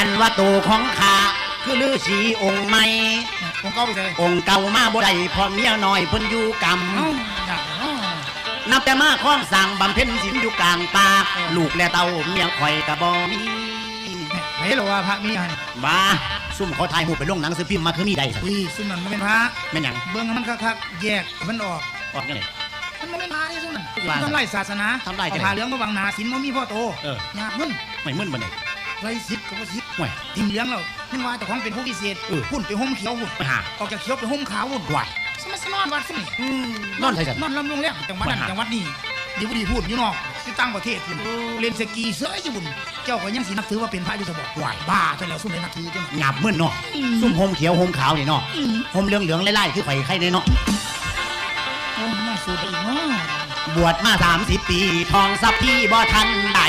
อันว่าโตของข้าคือฤาษีองค์ใหม่ผมก็ไปเลยองค์เก่ามาบ่ได้พอเมียน้อยเพิ่นอยู่กรรมเอ้าอยากเนาะนับแต่มาคล้องสั่งบำเพ็ญศีลอยู่กลางป่าลูกและเต้าเมียข่อยกะบ่มีเฮ้ยหรอว่าพระมีอันบ้าซุ่มเขาถ่ายรูปไปลงหนังสือพิมพ์มาคือมีได้สักอุ้ยซึ่งมันไม่เป็นพระแม่นหยังเบื้องมันคักๆแยกมันออกออกยังไงมันไม่เป็นพระที่ซึ่งมันว่าทำลายศาสนาทำลายจังเอไหนผ้าเหลืองมาบังหนาศีลมันมีพ่อโตเออยากมึนไม่มึนบ่ได้ ไรสิบก็บ่สิบห่วยทิมเหลืองแล้วมันว่าแต่ของเป็นผู้พิเศษเออพุ่นไปห่มเขียวพุ่นไปหาออกจากเขียวไปห่มขาวพุ่นห่วยสมัยสนอนวัดสินอนไทยสันนอนลำลงแล้วจังหวัดนั้นว่าหาจังหวัดนี้ดีบุดีพูดอยู่นอกที่ตั้งประเทศพุ่นเล่นสกีเสืออยู่บุญเจ้าก็ยังสินับถือว่าเป็นพระอยู่สบอกหวายบ้าจนแล้วสุ่มเลยนับถือจังหยาบมึนเนาะซุ่มโฮมเขียวโฮมขาวนี่เนาะโฮมเหลืองเหลืองๆไล่ๆคือไฟไข่ในเนาะโอ้น่าสูดไปอีกเนาะบวชมาสามสิบปีทองสับพี่บ่ทันใด